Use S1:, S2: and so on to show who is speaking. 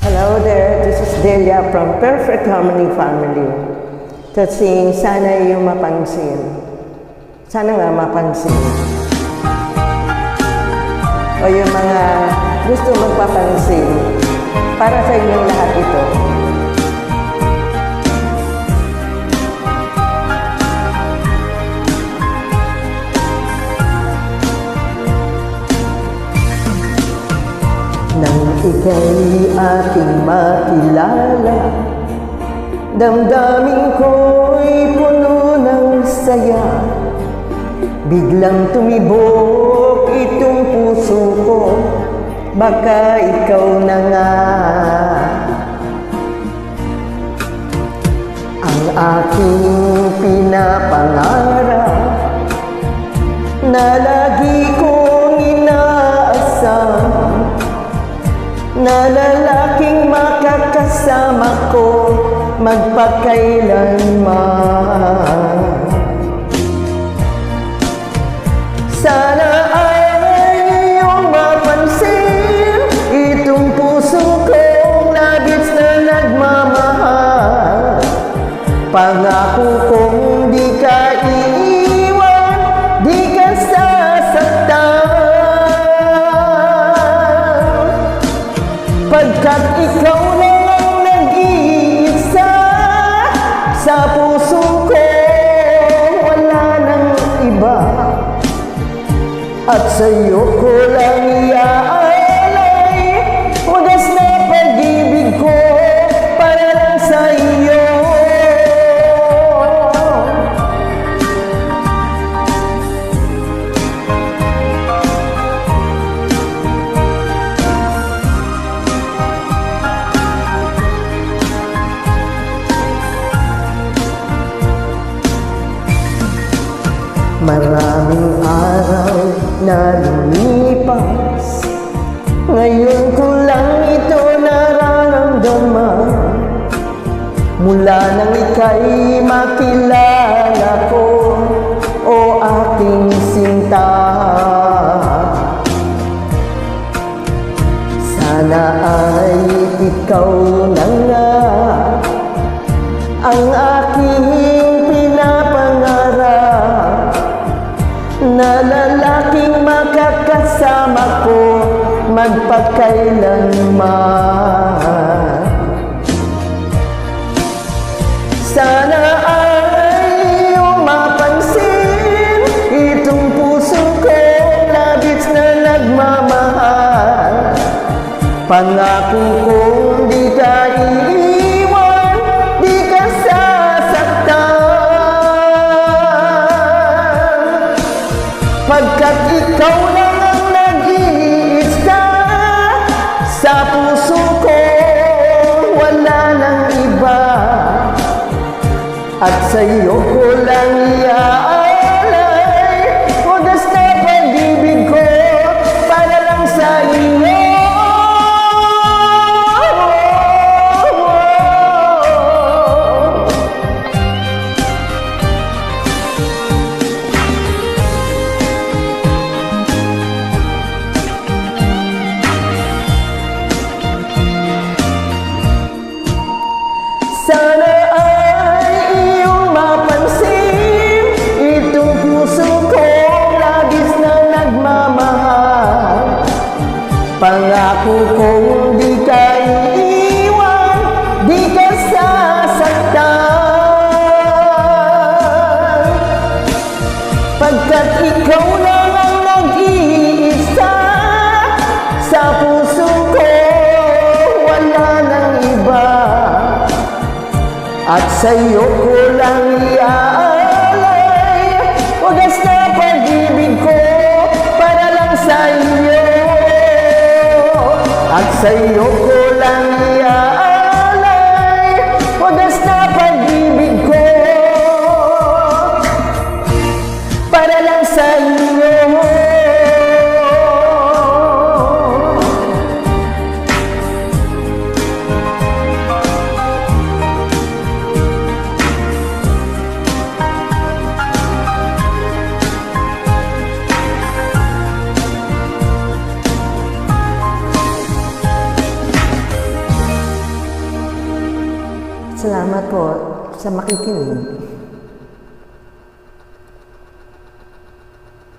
S1: Hello there, this is Delia from Perfect Harmony Family. Sing Sana Iyong Mapansin. Sana nga mapansin. O yung mga gusto magpapansin, para sa inyong lahat ito. Nang ika'y aking makilala. Damdamin ko'y puno ng saya. Biglang tumibok itong puso ko. Baka ikaw na nga. Ang aking pinapangarap Na lagi na lalaking makakasama ko magpakailanman. Sana ay iyong mapansin itong puso kong labis na nagmamahal. Pangako kong Pagkat ikaw lang ang nag-iisa Sa puso ko wala nang iba. At sa'yo ko lang iaalay Maraming araw na lumipas Ngayon ko lang ito nararamdaman. Mula nang ika'y makilala ko O aking sinta. Sana ay ikaw na nga Ang aking makakasama ko magpakailanman. Sana ay mapansin itong puso ko labis na nagmamahal. Pangako kong di ka At sa iyo ko lang iaalay Pangako kong di ka iiwan Di ka sasaktan Pagkat ikaw lang ang nag-iisa Sa puso ko wala nang iba. At sa'yo ko lang iaalay Salamat po sa makikinig.